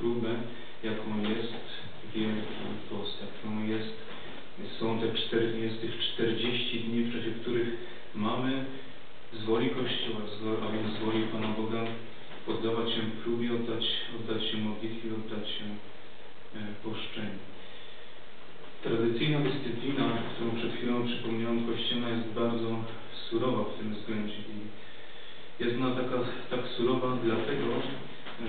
próbę, jaką jest Wielki Post, jaką no, jest, są te 40, jest tych 40 dni, w czasie których mamy z woli Kościoła, a więc z woli Pana Boga poddawać się próbie, oddać, oddać się modlitwie, oddać się e, poszczeniu. Tradycyjna dyscyplina, którą przed chwilą przypomniałem Kościelna, jest bardzo surowa w tym względzie. Jest ona taka, tak surowa dlatego,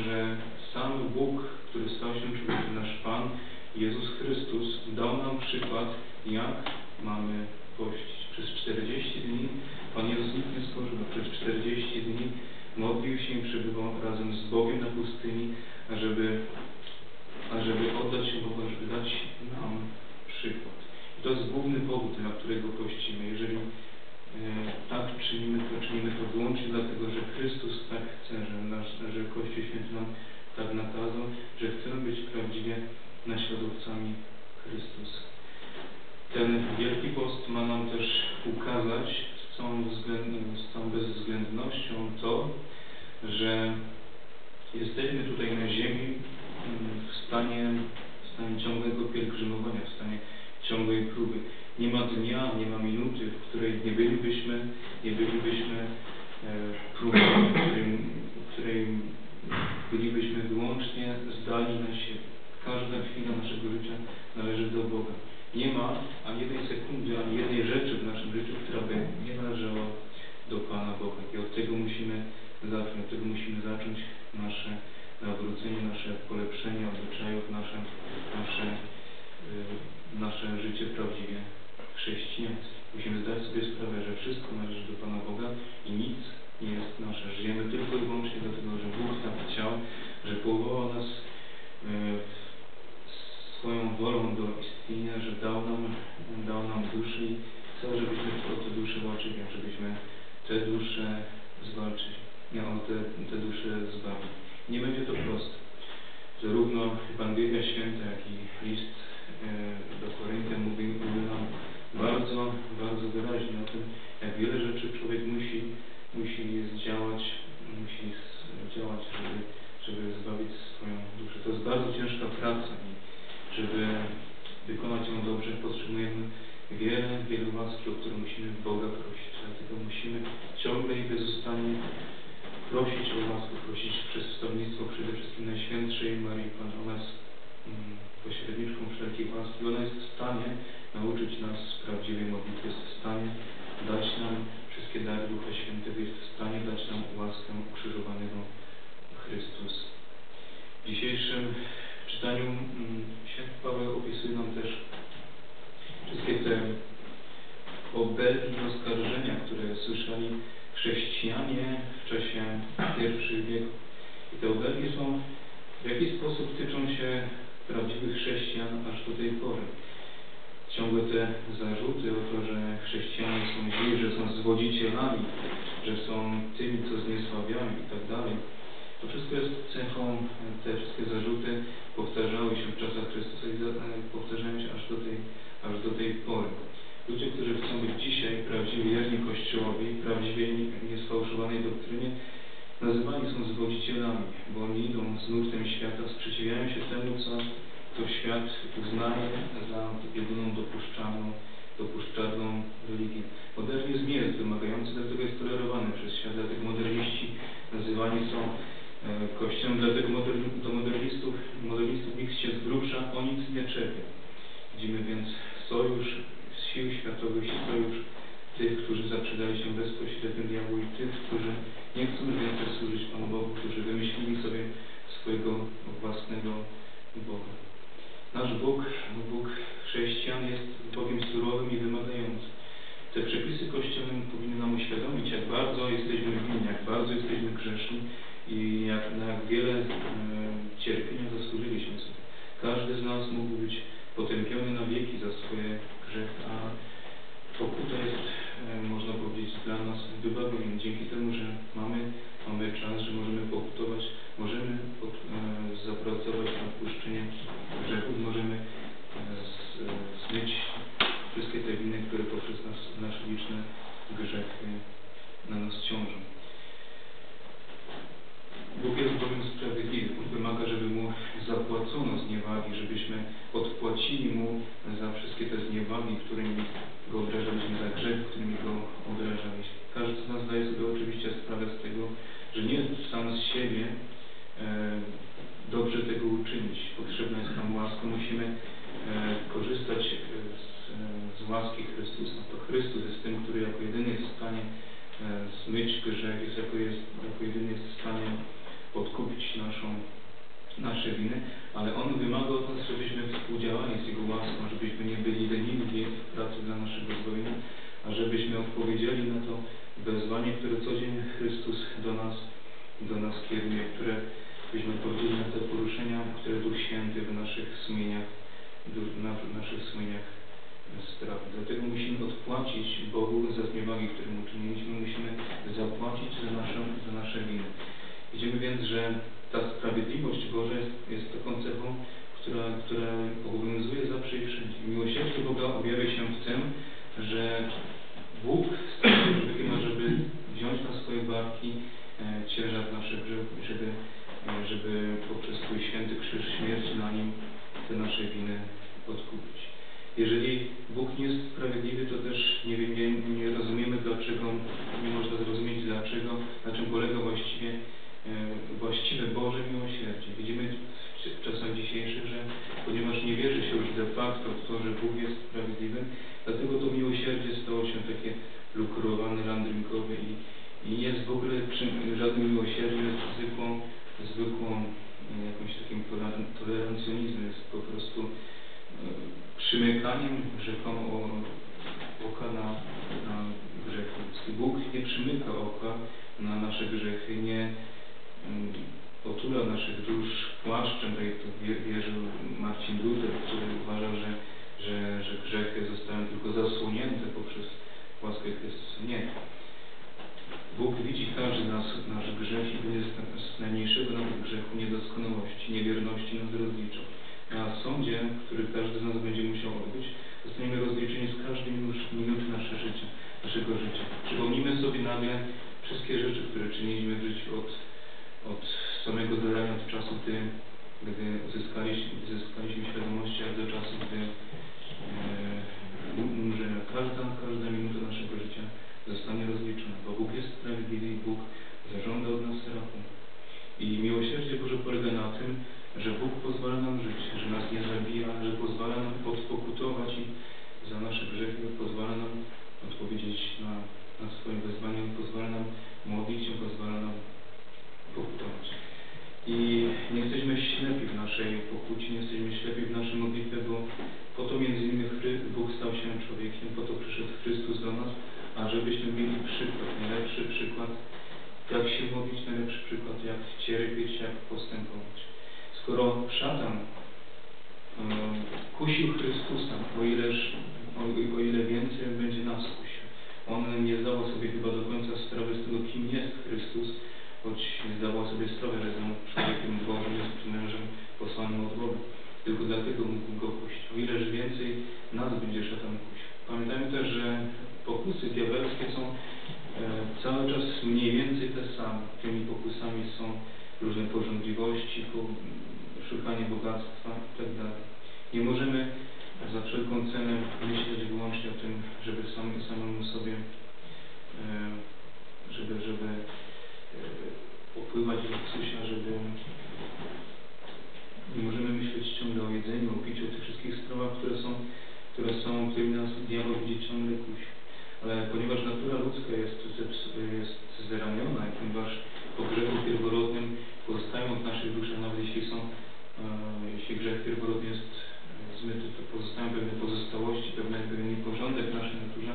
że sam Bóg, który stał się człowiekiem, nasz Pan, Jezus Chrystus, dał nam przykład, jak mamy pościć. Przez 40 dni Pan Jezus nikt nie spożywa. Przez 40 zwodzicielami, że są tymi, co zniesławiają i tak dalej. To wszystko jest cechą, te wszystkie zarzuty powtarzały się w czasach Chrystusa i e, powtarzają się aż do tej, aż do tej pory. Ludzie, którzy chcą być dzisiaj prawdziwi wierni Kościołowi, prawdziwie niesfałszowanej doktrynie, nazywani są zwodzicielami, bo oni idą z nurtem świata, sprzeciwiają się temu, co to świat uzna Ihre krzyż śmierci na nim te nasze winy odkupić. Jeżeli Bóg nie jest sprawiedliwy, to też nie, wiem, nie, nie rozumiemy dlaczego, nie można zrozumieć dlaczego, na czym polega właściwie e, właściwe Boże miłosierdzie. Widzimy w, czasach dzisiejszych, że ponieważ nie wierzy się już de facto w to, że Bóg jest sprawiedliwy, dlatego to miłosierdzie stało się takie lukrowane, landrynkowe i, i nie jest w ogóle czym, żadnym miłosierdziem, jest zwykłą, zwykłą e, jakimś takim tolerancjonizmem, jest po prostu e, przymykaniem rzekomo oka na, na grzechy. Bóg nie przymyka oka na nasze grzechy, nie mm, otula naszych dusz płaszczem, tak jak to wierzył Marcin Luther, który uważał, że, że, że grzechy zostają tylko zasłonięte poprzez łaskę Chrystusa. Nie. Bóg widzi każdy nas, nasz grzech i jest z najmniejszego nawet grzechu niedoskonałości, niewierności nas rozliczał. Na sądzie, który każdy z nas będzie musiał odbyć, zostaniemy rozliczeni z każdej minuty nasze życia, naszego życia. Przypomnijmy sobie nagle wszystkie rzeczy, które czyniliśmy w życiu od, od samego zarania, od czasu, gdy, gdy uzyskaliśmy, uzyskaliśmy świadomość, aż do czasu, gdy e, umrzemy. Każda, każda minuta naszego życia zostanie rozliczona, bo Bóg jest sprawiedliwy i Bóg zażąda od nas rachunku. I miłosierdzie Boże polega na tym, że Bóg pozwala nam żyć, że nas nie zabija, że pozwala nam odpokutować i za nasze grzechy, pozwala nam odpowiedzieć na, na swoje wezwanie, pozwala nam modlić się, pozwala nam pokutować. I nie jesteśmy ślepi w pokucie, nie jesteśmy ślepi w naszej modlitwie, bo po to między innymi Bóg stał się człowiekiem, po to przyszedł Chrystus do nas, ażebyśmy mieli przykład, najlepszy przykład, jak się modlić, najlepszy przykład, jak cierpieć, jak postępować. Skoro szatan um, kusił Chrystusa, o, ileż, o, o ile więcej będzie nas kusił. On nie zdawał sobie chyba do końca sprawy z tego, kim jest Chrystus, choć zdawał sobie sprawy, że jest on człowiekiem Bożym, jest mężem posłanym od Boga. Tylko dlatego mógł go kusić. O ileż więcej nas będzie szatan kusił. Pamiętajmy też, że pokusy diabelskie są e, cały czas mniej więcej te same. Tymi pokusami są różne po, szukanie bogactwa itd. Nie możemy za wszelką cenę myśleć wyłącznie o tym, żeby sam, samemu sobie, e, żeby, żeby e, opływać w luksusie, żeby nie możemy myśleć ciągle o jedzeniu, o piciu, o tych wszystkich sprawach, które są, które są, którymi nas diabeł widzi ciągle kusi. Ale ponieważ natura ludzka jest, jest zraniona, ponieważ po grzechu pierworodnym pozostają w naszych duszach, nawet jeśli są jeśli grzech pierworodny jest e, zmyty, to pozostają pewne pozostałości, pewne, pewien nieporządek w naszej naturze,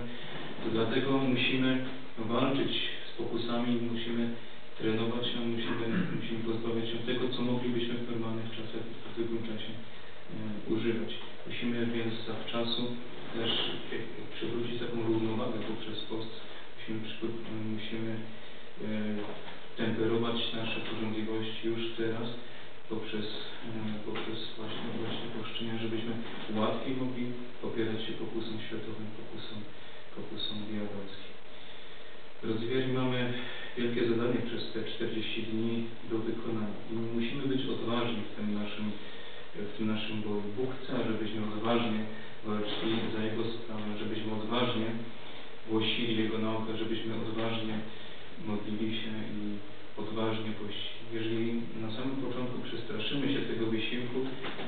to dlatego musimy walczyć z pokusami, musimy trenować się, musimy, musimy pozbawiać się tego, co moglibyśmy w normalnych czasach, w zwykłym czasie e, używać. Musimy więc zawczasu też przywrócić taką równowagę poprzez post. Musimy, musimy e, temperować nasze porządliwości już teraz, poprzez, e, poprzez właśnie, właśnie poszczenia, żebyśmy łatwiej mogli popierać się pokusą światowym, pokusą, pokusą diabelskim. Drodzy mamy wielkie zadanie przez te 40 dni do wykonania i musimy być odważni w tym naszym, w tym naszym boju. Bóg chce, żebyśmy odważnie walczyli za Jego sprawę, żebyśmy odważnie głosili Jego naukę, żebyśmy odważnie modlili się i odważnie pościli jeżeli na samym początku przestraszymy się tego wysiłku,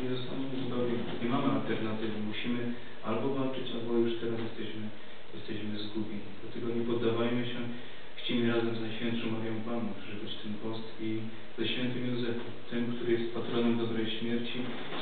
nie zostaniemy zbawieni. Nie mamy alternatywy. Musimy albo walczyć, albo już teraz jesteśmy, jesteśmy zgubieni. Dlatego nie poddawajmy się. Chcimy razem z Najświętszą Marią Panną przeżywać ten post i ze Świętym Józefem, tym,